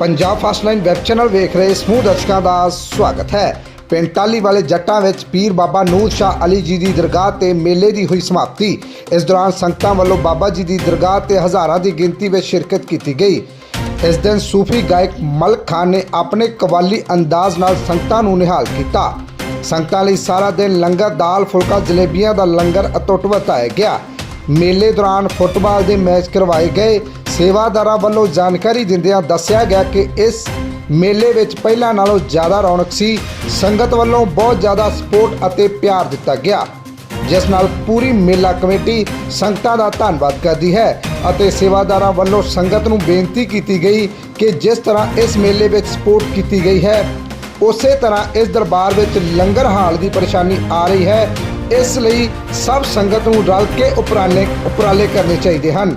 Punjab first line web channel ਵੇਖ ਰਹੇ ਸਮੂਹ ਦਰਸ਼ਕਾਂ ਦਾ ਸਵਾਗਤ ਹੈ। ਪਿੰਡ ਟਾਹਲੀ ਵਾਲੇ ਜੱਟਾਂ ਵਿੱਚ ਪੀਰ ਬਾਬਾ ਨੂਰ ਸ਼ਾਹ ਅਲੀ ਜੀ ਦੀ ਦਰਗਾਹ ਤੇ ਮੇਲੇ ਦੀ ਹੋਈ ਸਮਾਪਤੀ। ਇਸ ਦੌਰਾਨ ਸੰਗਤਾਂ ਵੱਲੋਂ ਬਾਬਾ ਜੀ ਦੀ ਦਰਗਾਹ ਤੇ ਹਜ਼ਾਰਾਂ ਦੀ ਗਿਣਤੀ ਵਿੱਚ ਸ਼ਿਰਕਤ ਕੀਤੀ ਗਈ। ਇਸ ਦਿਨ ਸੂਫੀ ਗਾਇਕ ਮਲਕ ਖਾਨ ਨੇ ਆਪਣੇ ਕਵਾਲੀ ਅੰਦਾਜ਼ ਨਾਲ ਸੰਗਤਾਂ ਨੂੰ ਨਿਹਾਲ ਕੀਤਾ। ਸੰਗਤਾਂ ਲਈ ਸਾਰਾ ਦਿਨ ਲੰਗਰ, ਦਾਲ, ਫੁਲਕਾ, ਜਲੇਬੀਆਂ ਦਾ ਲੰਗਰ ਅਟੁੱਟ ਵਰਤਾਇਆ ਗਿਆ। ਮੇਲੇ ਦੌਰਾਨ ਫੁੱਟਬਾਲ ਦੇ ਮੈਚ ਕਰਵਾਏ ਗਏ। ਸੇਵਾਦਾਰਾਂ ਵੱਲੋਂ ਜਾਣਕਾਰੀ ਦਿੰਦਿਆਂ ਦੱਸਿਆ ਗਿਆ ਕਿ ਇਸ ਮੇਲੇ ਵਿੱਚ ਪਹਿਲਾਂ ਨਾਲੋਂ ਜ਼ਿਆਦਾ ਰੌਣਕ ਸੀ। ਸੰਗਤ ਵੱਲੋਂ ਬਹੁਤ ਜ਼ਿਆਦਾ ਸਪੋਰਟ ਅਤੇ ਪਿਆਰ ਦਿੱਤਾ ਗਿਆ। ਜਿਸ ਨਾਲ ਪੂਰੀ ਮੇਲਾ ਕਮੇਟੀ ਸੰਗਤਾਂ ਦਾ ਧੰਨਵਾਦ ਕਰਦੀ ਹੈ ਅਤੇ ਸੇਵਾਦਾਰਾਂ ਵੱਲੋਂ ਸੰਗਤ ਨੂੰ ਬੇਨਤੀ ਕੀਤੀ ਗਈ ਕਿ ਜਿਸ ਤਰ੍ਹਾਂ ਇਸ ਮੇਲੇ ਵਿੱਚ ਸਪੋਰਟ ਕੀਤੀ ਗਈ ਹੈ, ਉਸੇ ਤਰ੍ਹਾਂ ਇਸ ਦਰਬਾਰ ਵਿੱਚ ਲੰਗਰ ਹਾਲ ਦੀ ਪਰੇਸ਼ਾਨੀ ਆ ਰਹੀ ਹੈ। ਇਸ ਲਈ ਸਭ ਸੰਗਤ ਨੂੰ ਰਲ ਕੇ ਉਪਰਾਲੇ ਉਪਰਾਲੇ ਕਰਨੇ ਚਾਹੀਦੇ ਹਨ।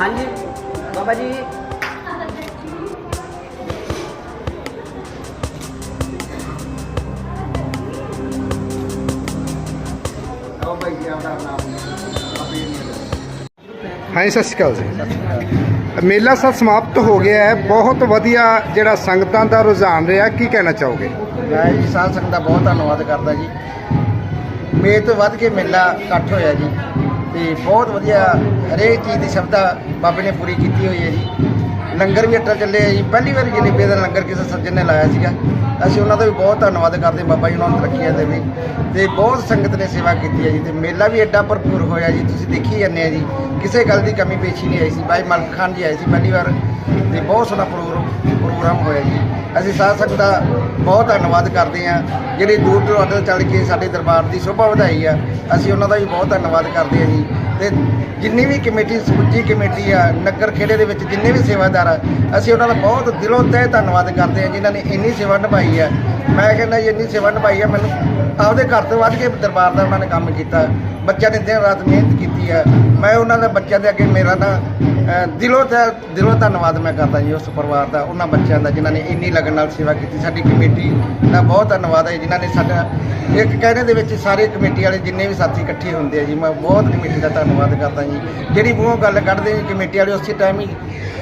ਹਾਂਜੀ ਬਾਬਾ ਜੀ। ਹਾਂਜੀ ਸਤਿ ਸ਼੍ਰੀ ਅਕਾਲ ਜੀ। ਮੇਲਾ ਸਭ ਸਮਾਪਤ ਹੋ ਗਿਆ ਹੈ। ਬਹੁਤ ਵਧੀਆ ਜਿਹੜਾ ਸੰਗਤਾਂ ਦਾ ਰੁਝਾਨ ਰਿਹਾ ਕੀ ਕਹਿਣਾ ਚਾਹੋਗੇ? ਮੈਂ ਜੀ ਸਾਧ ਸੰਗਤ ਦਾ ਬਹੁਤ ਧੰਨਵਾਦ ਕਰਦਾ ਜੀ। ਮੇਰੇ ਤੋਂ ਵੱਧ ਕੇ ਮੇਲਾ ਇਕੱਠ ਹੋਇਆ ਜੀ। ਤੇ ਬਹੁਤ ਵਧੀਆ ਹਰੇਕ ਚੀਜ਼ ਦੀ ਸ਼ਬਦਾ ਬਾਬੇ ਨੇ ਪੂਰੀ ਕੀਤੀ ਹੋਈ ਹੈ ਜੀ। ਲੰਗਰ ਵੀ ਅੱਟਾ ਚੱਲੇ ਆ ਜੀ। ਪਹਿਲੀ ਵਾਰ ਜਲੇਬੀ ਦਾ ਲੰਗਰ ਕਿਸੇ ਸੱਜਣ ਨੇ ਲਾਇਆ ਸੀਗਾ। ਅਸੀਂ ਉਹਨਾਂ ਦਾ ਵੀ ਬਹੁਤ ਧੰਨਵਾਦ ਕਰਦੇ ਹਾਂ, ਬਾਬਾ ਜੀ ਉਹਨਾਂ ਨੂੰ ਤਰੱਕੀਆਂ ਦੇਵੇ ਤੇ ਬਹੁਤ ਸੰਗਤ ਨੇ ਸੇਵਾ ਕੀਤੀ ਹੈ ਜੀ। ਤੇ ਮੇਲਾ ਵੀ ਐਡਾ ਭਰਪੂਰ ਹੋਇਆ ਜੀ। ਤੁਸੀਂ ਦੇਖੀ ਜਾਂਦੇ ਆ ਜੀ। ਕਿਸੇ ਗੱਲ ਦੀ ਕਮੀ ਪੇਸ਼ੀ ਨਹੀਂ ਆਈ ਸੀ। ਬਾਈ ਮਲਕ ਖਾਨ ਜੀ ਆਏ ਸੀ ਪਹਿਲੀ ਵਾਰ। ਤੇ ਬਹੁਤ ਸੋਹਣਾ ਪ੍ਰੋਗਰਾਮ ਪ੍ਰੋਗਰਾਮ ਹੋਇਆ ਜੀ। ਅਸੀਂ ਸਾਧ ਸੰਗਤ ਦਾ ਬਹੁਤ ਧੰਨਵਾਦ ਕਰਦੇ ਹਾਂ। ਜਿਹੜੇ ਦੂਰ ਦਰਾਡੇ ਚੱਲ ਕੇ ਸਾਡੇ ਦਰਬਾਰ ਦੀ ਸ਼ੋਭਾ ਵਧਾਈ ਆ। ਅਸੀਂ ਉਹਨਾਂ ਦਾ ਵੀ ਬਹੁਤ ਧੰਨਵਾਦ ਕਰਦੇ ਹਾਂ ਜੀ। ਤੇ ਜਿੰਨੀ ਵੀ ਕਮੇਟੀ ਸਮੁੱਚੀ ਕਮੇਟੀ ਆ, ਨਗਰ ਖੇੜੇ ਦੇ ਵਿੱਚ ਜਿੰਨੇ ਵੀ ਸੇਵਾਦਾਰ ਆ, ਅਸੀਂ ਉਹਨਾਂ ਦਾ ਬਹੁਤ ਦਿਲੋਂ ਤਹਿ ਧੰਨਵਾਦ ਕਰਦੇ ਹਾਂ ਜਿਨ੍ਹਾਂ ਨੇ ਇੰਨੀ ਸੇਵਾ ਨਿਭਾਈ ਆ। ਮੈਂ ਕਹਿੰਦਾ ਜੀ, ਇੰਨੀ ਸੇਵਾ ਨਿਭਾਈ ਆ, ਮੈਨੂੰ ਆਪਦੇ ਘਰ ਤੋਂ ਵੱਧ ਕੇ ਦਰਬਾਰ ਦਾ ਉਹਨਾਂ ਨੇ ਕੰਮ ਕੀਤਾ। ਬੱਚਿਆਂ ਨੇ ਦਿਨ ਰਾਤ ਮਿਹਨਤ ਕੀਤੀ ਆ। ਮੈਂ ਉਹਨਾਂ ਦੇ ਬੱਚਿਆਂ ਦੇ ਅੱਗੇ ਮੇਰਾ ਨਾ ਅ, ਦਿਲੋਂ ਤੇ ਦਿਲੋਂ ਧੰਨਵਾਦ ਮੈਂ ਕਰਦਾ ਜੀ ਉਸ ਪਰਿਵਾਰ ਦਾ ਉਹਨਾਂ ਬੱਚਿਆਂ ਦਾ ਜਿਨ੍ਹਾਂ ਨੇ ਇੰਨੀ ਲਗਨ ਨਾਲ ਸੇਵਾ ਕੀਤੀ ਸਾਡੀ ਕਮੇਟੀ ਦਾ ਬਹੁਤ ਧੰਨਵਾਦ ਹੈ ਜਿਨ੍ਹਾਂ ਨੇ ਸਾਡਾ ਇੱਕ ਕਹਿਣੇ ਦੇ ਵਿੱਚ ਸਾਰੇ ਕਮੇਟੀ ਵਾਲੇ ਜਿੰਨੇ ਵੀ ਸਾਥੀ ਇਕੱਠੇ ਹੁੰਦੇ ਆ ਜੀ ਮੈਂ ਬਹੁਤ ਕਮੇਟੀ ਦਾ ਧੰਨਵਾਦ ਕਰਦਾ ਜੀ। ਜਿਹੜੀ ਮੂੰਹੋਂ ਗੱਲ ਕੱਢਦੇ ਜੀ ਕਮੇਟੀ ਵਾਲੇ ਉਸੇ ਟਾਈਮ ਹੀ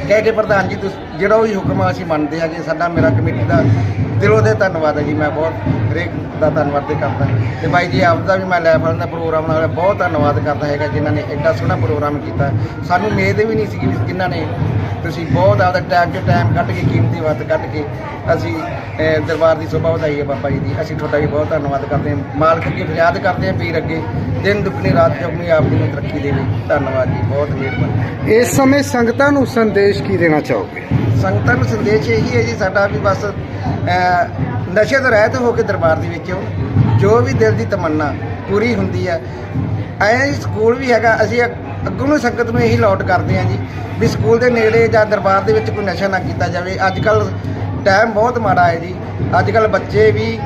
ਕਹਿ ਕੇ ਪ੍ਰਧਾਨ ਜੀ ਤੁਸੀਂ ਜਿਹੜਾ ਵੀ ਹੁਕਮ ਆ, ਅਸੀਂ ਮੰਨਦੇ ਆ ਕਿ ਸਾਡਾ ਮੇਰਾ ਕਮੇਟੀ ਦਾ ਦਿਲੋਂ ਦੇ ਧੰਨਵਾਦ ਹੈ ਜੀ। ਮੈਂ ਬਹੁਤ ਹਰੇਕ ਦਾ ਧੰਨਵਾਦ ਤੇ ਕਰਦਾ। ਤੇ ਬਾਈ ਜੀ ਆਪ ਦਾ ਵੀ ਮੈਂ ਲੈ ਫੜਨ ਦਾ ਪ੍ਰੋਗਰਾਮ ਨਾਲ ਬਹੁਤ ਧੰਨਵਾਦ ਕਰਦਾ ਹੈਗਾ, ਜਿਨ੍ਹਾਂ ਨੇ ਐਡਾ ਸੋਹਣਾ ਪ੍ਰੋਗਰਾਮ ਕੀਤਾ। ਸਾਨੂੰ ਉਮੀਦ ਵੀ ਨਹੀਂ ਸੀਗੀ ਵੀ ਜਿਨ੍ਹਾਂ ਨੇ ਤੁਸੀਂ ਬਹੁਤ ਆਪਦਾ ਟਾਈਮ ਤੇ ਟਾਈਮ ਕੱਢ ਕੇ, ਕੀਮਤੀ ਵਕਤ ਕੱਢ ਕੇ ਅਸੀਂ ਦਰਬਾਰ ਦੀ ਸ਼ੋਭਾ ਵਧਾਈ ਹੈ ਬਾਬਾ ਜੀ ਦੀ। ਅਸੀਂ ਤੁਹਾਡਾ ਵੀ ਬਹੁਤ ਧੰਨਵਾਦ ਕਰਦੇ ਹਾਂ। ਮਾਲਕ ਅੱਗੇ ਫਰਿਆਦ ਕਰਦੇ ਹਾਂ ਪੀਰ ਅੱਗੇ। ਦਿਨ ਦੁੱਗਣੀ ਰਾਤ ਚੌਗਣੀ ਆਪ ਜੀ ਨੂੰ ਤਰੱਕੀ ਦੇਵੇ ਧੰਨਵਾਦ ਜੀ, ਬਹੁਤ ਮਿਹਰਬਾਨੀ। ਇਸ ਸਮੇਂ ਸੰਗਤਾਂ ਨੂੰ ਸੰਦੇਸ਼ ਕੀ ਦੇਣਾ ਚਾਹੋਗੇ? ਸੰਗਤਾਂ ਨੂੰ ਸੰਦੇਸ਼ ਇਹੀ ਹੈ ਜੀ, ਸਾਡਾ ਵੀ ਬਸ ਨਸ਼ੇ ਤੋਂ ਰਹਿਤ ਹੋ ਕੇ ਦਰਬਾਰ ਦੇ ਵਿੱਚ ਜੋ ਵੀ ਦਿਲ ਦੀ ਤਮੰਨਾ ਪੂਰੀ ਹੁੰਦੀ ਹੈ। ਐਂ ਸਕੂਲ ਵੀ ਹੈਗਾ, ਅਸੀਂ ਅੱਗ- ਅੱਗੋਂ ਨੂੰ ਸੰਗਤ ਨੂੰ ਇਹੀ ਲੋਟ ਕਰਦੇ ਹਾਂ ਜੀ, ਵੀ ਸਕੂਲ ਦੇ ਨੇੜੇ ਜਾਂ ਦਰਬਾਰ ਦੇ ਵਿੱਚ ਕੋਈ ਨਸ਼ਾ ਨਾ ਕੀਤਾ ਜਾਵੇ। ਅੱਜ ਕੱਲ ਟਾਈਮ ਬਹੁਤ ਮਾੜਾ ਹੈ ਜੀ। ਅੱਜ ਕੱਲ ਬੱਚੇ ਵੀ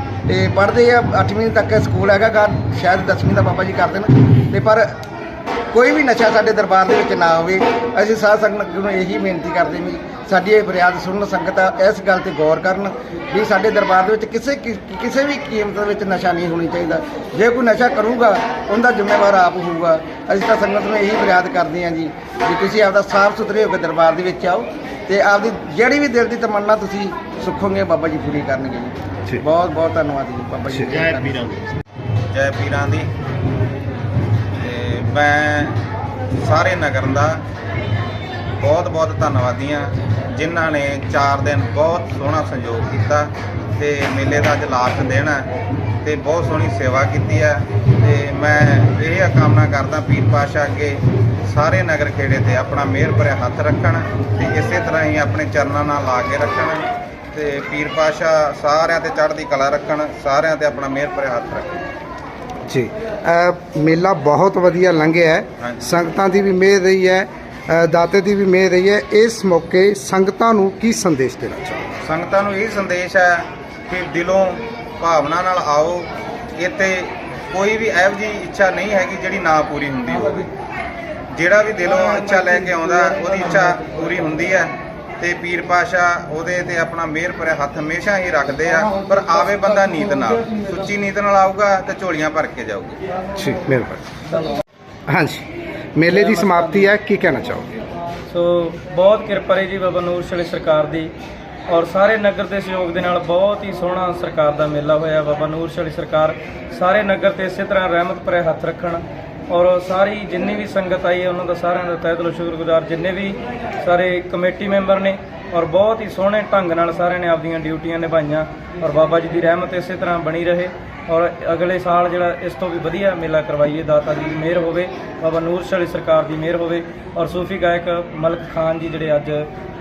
ਪੜ੍ਹਦੇ ਆ 8ਵੀਂ ਤੱਕ ਸਕੂਲ ਹੈਗਾ ਗਾ, ਸ਼ਾਇਦ 10ਵੀਂ ਦਾ ਬਾਬਾ ਜੀ ਕਰਦੇ ਨੇ ਤੇ ਪਰ ਕੋਈ ਵੀ ਨਸ਼ਾ ਸਾਡੇ ਦਰਬਾਰ ਦੇ ਵਿੱਚ ਨਾ ਹੋਵੇ ਅਸੀਂ ਸਾਧ ਸੰਗਤ ਨੂੰ ਇਹੀ ਬੇਨਤੀ ਕਰਦੇ ਵੀ ਸਾਡੀ ਇਹ ਫਰਿਆਦ ਸੁਣਨ ਸੰਗਤ ਇਸ ਗੱਲ ਤੇ ਗੌਰ ਕਰਨ ਵੀ ਸਾਡੇ ਦਰਬਾਰ ਦੇ ਵਿੱਚ ਕਿਸੇ ਕਿ- ਕਿਸੇ ਵੀ ਕੀਮਤ ਵਿੱਚ ਨਸ਼ਾ ਨਹੀਂ ਹੋਣੀ ਚਾਹੀਦਾ। ਜੇ ਕੋਈ ਨਸ਼ਾ ਕਰੂਗਾ ਉਹਦਾ ਜ਼ਿੰਮੇਵਾਰ ਆਪ ਹੋਊਗਾ। ਅਸੀਂ ਤਾਂ ਸੰਗਤ ਨੂੰ ਇਹੀ ਫਰਿਆਦ ਕਰਦੇ ਹਾਂ ਜੀ ਵੀ ਤੁਸੀਂ ਆਪਦਾ ਸਾਫ਼ ਸੁਥਰੇ ਹੋ ਕੇ ਦਰਬਾਰ ਦੇ ਵਿੱਚ ਆਓ ਤੇ ਆਪਦੀ ਜਿਹੜੀ ਵੀ ਦਿਲ ਦੀ ਤਮੰਨਾ ਤੁਸੀਂ ਸੁਖੋਗੇ ਬਾਬਾ ਜੀ ਪੂਰੀ ਕਰਨਗੇ ਜੀ। ਬਹੁਤ ਬਹੁਤ ਧੰਨਵਾਦ ਜੀ ਬਾਬਾ ਜੀ ਜੈ ਜੈ ਪੀਰਾਂ ਦੀ। ਮੈਂ ਸਾਰੇ ਨਗਰ ਦਾ ਬਹੁਤ ਬਹੁਤ ਧੰਨਵਾਦੀ ਹਾਂ, ਜਿਨ੍ਹਾਂ ਨੇ 4 ਦਿਨ ਬਹੁਤ ਸੋਹਣਾ ਸੰਯੋਗ ਕੀਤਾ ਤੇ ਮੇਲੇ ਦਾ ਅੱਜ ਲਾਸਟ ਦਿਨ ਹੈ ਤੇ ਬਹੁਤ ਸੋਹਣੀ ਸੇਵਾ ਕੀਤੀ ਹੈ ਤੇ ਮੈਂ ਇਹ ਕਾਮਨਾ ਕਰਦਾ ਪੀਰ ਪਾਸ਼ਾ ਅੱਗੇ ਸਾਰੇ ਨਗਰ ਖੇੜੇ ਤੇ ਆਪਣਾ ਮਿਹਰ ਭਰਿਆ ਹੱਥ ਰੱਖਣ ਤੇ ਇਸੇ ਤਰ੍ਹਾਂ ਹੀ ਆਪਣੇ ਚਰਨਾਂ ਨਾਲ ਲਾ ਕੇ ਰੱਖਣ ਤੇ ਪੀਰ ਪਾਸ਼ਾ ਸਾਰਿਆਂ ਤੇ ਚੜ੍ਹਦੀ ਕਲਾ ਰੱਖਣ, ਸਾਰਿਆਂ ਤੇ ਆਪਣਾ ਮਿਹਰ ਭਰਿਆ ਹੱਥ ਰੱਖਣ। ਜੀ। ਅ, ਮੇਲਾ ਬਹੁਤ ਵਧੀਆ ਲੰਘਿਆ ਹੈ। ਹਾਂਜੀ। ਸੰਗਤਾਂ ਦੀ ਵੀ ਮਿਹਰ ਰਹੀ ਹੈ। ਅ, ਦਾਤੇ ਦੀ ਵੀ ਮਿਹਰ ਰਹੀ ਹੈ। ਇਸ ਮੌਕੇ ਸੰਗਤਾਂ ਨੂੰ ਕੀ ਸੰਦੇਸ਼ ਦੇਣਾ ਚਾਹੋਗੇ? ਸੰਗਤਾਂ ਨੂੰ ਇਹ ਸੰਦੇਸ਼ ਹੈ ਕਿ ਦਿਲੋਂ ਭਾਵਨਾ ਨਾਲ ਆਓ। ਇੱਥੇ ਕੋਈ ਵੀ ਇਹੋ ਜਿਹੀ ਇੱਛਾ ਨਹੀਂ ਹੈਗੀ ਜਿਹੜੀ ਨਾ ਪੂਰੀ ਹੁੰਦੀ ਹੋਵੇ। ਜਿਹੜਾ ਵੀ ਦਿਲੋਂ ਇੱਛਾ ਲੈ ਕੇ ਆਉਂਦਾ ਉਹਦੀ ਇੱਛਾ ਪੂਰੀ ਹੁੰਦੀ ਹੈ। ਤੇ ਪੀਰ ਪਾਸ਼ਾ ਉਹਦੇ ਤੇ ਆਪਣਾ ਮਿਹਰ ਭਰਿਆ ਹੱਥ ਹਮੇਸ਼ਾ ਹੀ ਰੱਖਦੇ ਆ ਪਰ ਆਵੇ ਬੰਦਾ ਨੀਤ ਨਾਲ। ਸੁੱਚੀ ਨੀਤ ਨਾਲ ਆਊਗਾ ਤੇ ਝੋਲੀਆਂ ਭਰ ਕੇ ਜਾਊਗਾ। ਜੀ ਮਿਹਰਬਾਨੀ ਹਾਂਜੀ। ਮੇਲੇ ਦੀ ਸਮਾਪਤੀ ਹੈ ਕੀ ਕਹਿਣਾ ਚਾਹੋਗੇ? ਸੋ ਬਹੁਤ ਕਿਰਪਾ ਰਹੀ ਜੀ ਬਾਬਾ ਨੂਰ ਸ਼ਾਹੀ ਸਰਕਾਰ ਦੀ ਔਰ ਸਾਰੇ ਨਗਰ ਦੇ ਸਹਿਯੋਗ ਦੇ ਨਾਲ ਬਹੁਤ ਹੀ ਸੋਹਣਾ ਸਰਕਾਰ ਦਾ ਮੇਲਾ ਹੋਇਆ। ਬਾਬਾ ਨੂਰ ਸ਼ਾਹੀ ਸਰਕਾਰ ਸਾਰੇ ਨਗਰ ਤੇ ਇਸੇ ਤਰ੍ਹਾਂ ਰਹਿਮਤ ਭਰੇ ਹੱਥ ਰੱਖਣ ਔਰ ਸਾਰੀ ਜਿੰਨੀ ਵੀ ਸੰਗਤ ਆਈ ਹੈ, ਉਹਨਾਂ ਦਾ ਸਾਰਿਆਂ ਦਾ ਤਹਿ ਦਿਲੋਂ ਸ਼ੁਕਰਗੁਜ਼ਾਰ। ਜਿੰਨੇ ਵੀ ਸਾਰੇ ਕਮੇਟੀ ਮੈਂਬਰ ਨੇ ਔਰ ਬਹੁਤ ਹੀ ਸੋਹਣੇ ਢੰਗ ਨਾਲ ਸਾਰਿਆਂ ਨੇ ਆਪਦੀਆਂ ਡਿਊਟੀਆਂ ਨਿਭਾਈਆਂ ਔਰ ਬਾਬਾ ਜੀ ਦੀ ਰਹਿਮਤ ਇਸੇ ਤਰ੍ਹਾਂ ਬਣੀ ਰਹੇ ਔਰ ਅਗਲੇ ਸਾਲ ਜਿਹੜਾ ਇਸ ਤੋਂ ਵੀ ਵਧੀਆ ਮੇਲਾ ਕਰਵਾਈਏ, ਦਾਤਾ ਜੀ ਦੀ ਮਿਹਰ ਹੋਵੇ, ਬਾਬਾ ਨੂਰ ਸ਼ਾਹੀ ਸਰਕਾਰ ਦੀ ਮਿਹਰ ਹੋਵੇ ਔਰ ਸੂਫੀ ਗਾਇਕ ਮਲਕ ਖਾਨ ਜੀ ਜਿਹੜੇ ਅੱਜ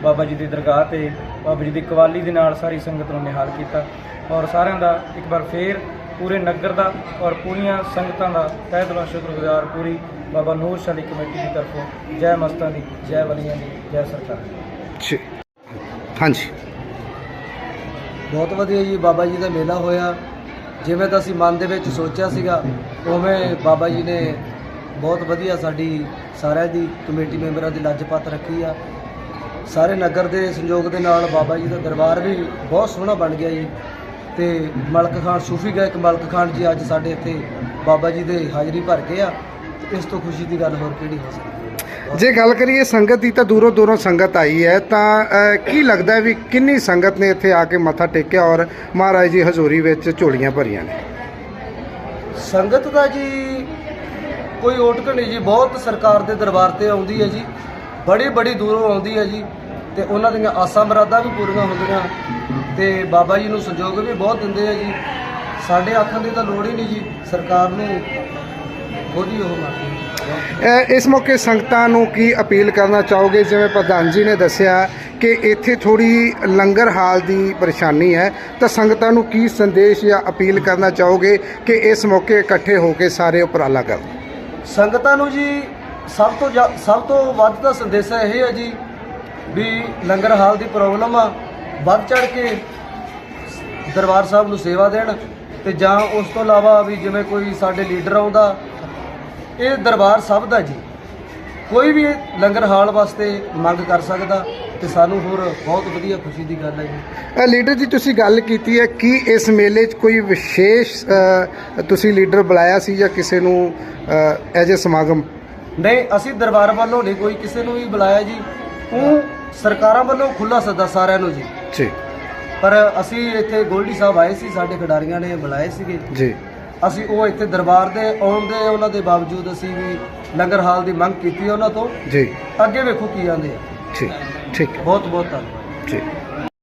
ਬਾਬਾ ਜੀ ਦੀ ਦਰਗਾਹ ਤੇ ਬਾਬਾ ਜੀ ਦੀ ਕਵਾਲੀ ਦੇ ਨਾਲ ਸਾਰੀ ਸੰਗਤ ਨੂੰ ਨਿਹਾਲ ਕੀਤਾ ਔਰ ਸਾਰਿਆਂ ਦਾ ਇੱਕ ਵਾਰ ਫੇਰ ਪੂਰੇ ਨਗਰ ਦਾ ਔਰ ਪੂਰੀਆਂ ਸੰਗਤਾਂ ਦਾ ਤਹਿ ਦਿਲੋਂ ਸ਼ੁਕਰਗੁਜ਼ਾਰ ਪੂਰੀ ਬਾਬਾ ਨੂਰ ਸ਼ਾਹੀ ਕਮੇਟੀ ਦੀ ਤਰਫੋਂ ਜੈ ਮਸਤਾਂ ਦੀ ਜੈ ਵਲੀਆਂ ਦੀ ਜੈ ਸਰਕਾਰ ਦੀ। ਜੀ ਹਾਂਜੀ। ਬਹੁਤ ਵਧੀਆ ਜੀ ਬਾਬਾ ਜੀ ਦਾ ਮੇਲਾ ਹੋਇਆ। ਜਿਵੇਂ ਤਾਂ ਅਸੀਂ ਮਨ ਦੇ ਵਿੱਚ ਸੋਚਿਆ ਸੀਗਾ ਉਵੇਂ ਬਾਬਾ ਜੀ ਨੇ ਬਹੁਤ ਵਧੀਆ ਸਾਡੀ ਸਾਰਿਆਂ ਦੀ ਕਮੇਟੀ ਮੈਂਬਰਾਂ ਦੀ ਲੱਜਪਤ ਰੱਖੀ ਆ। ਸਾਰੇ ਨਗਰ ਦੇ ਸੰਯੋਗ ਦੇ ਨਾਲ ਬਾਬਾ ਜੀ ਦਾ ਦਰਬਾਰ ਵੀ ਬਹੁਤ ਸੋਹਣਾ ਬਣ ਗਿਆ ਜੀ। ਤੇ ਮਲਕ ਖਾਨ ਸੂਫੀ ਗਾਇਕ ਮਲਕ ਖਾਨ ਜੀ ਅੱਜ ਸਾਡੇ ਇੱਥੇ ਬਾਬਾ ਜੀ ਦੇ ਹਾਜ਼ਰੀ ਭਰ ਕੇ ਆ। ਇਸ ਤੋਂ ਖੁਸ਼ੀ ਦੀ ਗੱਲ ਹੋਰ ਕਿਹੜੀ ਹੋ ਸਕਦੀ ਜੇ ਗੱਲ ਕਰੀਏ ਸੰਗਤ ਦੀ ਤਾਂ ਦੂਰੋਂ ਦੂਰੋਂ ਸੰਗਤ ਆਈ ਹੈ ਤਾਂ ਕੀ ਲੱਗਦਾ ਵੀ ਕਿੰਨੀ ਸੰਗਤ ਨੇ ਇੱਥੇ ਆ ਕੇ ਮੱਥਾ ਟੇਕਿਆ ਔਰ ਮਹਾਰਾਜ ਦੀ ਹਜ਼ੂਰੀ ਵਿੱਚ ਝੋਲੀਆਂ ਭਰੀਆਂ ਨੇ? ਸੰਗਤ ਦਾ ਜੀ ਕੋਈ ਓਟਕ ਨਹੀਂ ਜੀ ਬਹੁਤ ਸਰਕਾਰ ਦੇ ਦਰਬਾਰ ਤੇ ਆਉਂਦੀ ਹੈ ਜੀ। ਬੜੀ ਬੜੀ ਦੂਰੋਂ ਆਉਂਦੀ ਹੈ ਜੀ ਤੇ ਉਹਨਾਂ ਦੀਆਂ ਆਸਾਂ ਮਰਾਦਾਂ ਵੀ ਪੂਰੀਆਂ ਹੁੰਦੀਆਂ। ਤੇ ਬਾਬਾ ਜੀ ਨੂੰ ਸਹਿਯੋਗ ਵੀ ਬਹੁਤ ਦਿੰਦੇ ਆ ਜੀ। ਸਾਡੇ ਆਖਣ ਦੀ ਤਾਂ ਲੋੜ ਹੀ ਨਹੀਂ ਜੀ। ਸਰਕਾਰ ਨੂੰ ਖੁਦ ਹੀ ਉਹ ਅ, ਇਸ ਮੌਕੇ ਸੰਗਤਾਂ ਨੂੰ ਕੀ ਅਪੀਲ ਕਰਨਾ ਚਾਹੋਗੇ? ਜਿਵੇਂ ਪ੍ਰਧਾਨ ਜੀ ਨੇ ਦੱਸਿਆ ਕਿ ਇੱਥੇ ਥੋੜੀ ਲੰਗਰ ਹਾਲ ਦੀ ਪਰੇਸ਼ਾਨੀ ਹੈ। ਤਾਂ ਸੰਗਤਾਂ ਨੂੰ ਕੀ ਸੰਦੇਸ਼ ਜਾਂ ਅਪੀਲ ਕਰਨਾ ਚਾਹੋਗੇ ਕਿ ਇਸ ਮੌਕੇ ਇਕੱਠੇ ਹੋ ਕੇ ਸਾਰੇ ਉਪਰਾਲਾ ਕਰਨ? ਸੰਗਤਾਂ ਨੂੰ ਜੀ ਸਭ ਤੋਂ ਸਭ ਤੋਂ ਵੱਧ ਦਾ ਸੰਦੇਸ਼ ਇਹ ਹੈ ਜੀ ਵੀ ਲੰਗਰ ਹਾਲ ਦੀ ਪ੍ਰੋਬਲਮ ਆ। ਵੱਧ ਚੜ ਕੇ ਦਰਬਾਰ ਸਾਹਿਬ ਨੂੰ ਸੇਵਾ ਦੇਣ ਤੇ ਜਾਂ ਉਸ ਤੋਂ ਇਲਾਵਾ ਵੀ ਜਿਵੇਂ ਕੋਈ ਸਾਡੇ ਲੀਡਰ ਆਉਂਦਾ ਇਹ ਦਰਬਾਰ ਸਭ ਦਾ ਜੀ। ਕੋਈ ਵੀ ਲੰਗਰ ਹਾਲ ਵਾਸਤੇ ਮੰਗ ਕਰ ਸਕਦਾ ਤੇ ਸਾਨੂੰ ਹੋਰ ਬਹੁਤ ਵਧੀਆ ਖੁਸ਼ੀ ਦੀ ਗੱਲ ਹੈ ਜੀ। ਅ, ਲੀਡਰ ਜੀ ਤੁਸੀਂ ਗੱਲ ਕੀਤੀ ਹੈ ਕਿ ਇਸ ਮੇਲੇ 'ਚ ਕੋਈ ਵਿਸ਼ੇਸ਼ ਤੁਸੀਂ ਲੀਡਰ ਬੁਲਾਇਆ ਸੀ ਜਾਂ ਕਿਸੇ ਨੂੰ ਐਜ ਅ ਸਮਾਗਮ? ਨਹੀਂ ਅਸੀਂ ਦਰਬਾਰ ਵੱਲੋਂ ਨਹੀਂ ਕੋਈ ਕਿਸੇ ਨੂੰ ਵੀ ਬੁਲਾਇਆ ਜੀ। ਉਹ ਸਰਕਾਰਾਂ ਵੱਲੋਂ ਖੁੱਲਾ ਸੱਦਾ ਸਾਰਿਆਂ ਨੂੰ ਜੀ। ਜੀ। ਪਰ ਅਸੀਂ ਇੱਥੇ ਗੋਲਡੀ ਸਾਹਿਬ ਆਏ ਸੀ ਸਾਡੇ ਖਿਡਾਰੀਆਂ ਨੇ ਬੁਲਾਏ ਸੀਗੇ। ਜੀ। ਅਸੀਂ ਉਹ ਇੱਥੇ ਦਰਬਾਰ ਦੇ ਆਉਣ ਦੇ ਉਹਨਾਂ ਦੇ ਬਾਵਜੂਦ ਅਸੀਂ ਵੀ ਲੰਗਰ ਹਾਲ ਦੀ ਮੰਗ ਕੀਤੀ ਉਹਨਾਂ ਤੋਂ। ਜੀ। ਅੱਗੇ ਵੇਖੋ ਕੀ ਆਂਦੇ ਠੀਕ ਠੀਕ। ਬਹੁਤ ਬਹੁਤ ਧੰਨਵਾਦ। ਠੀਕ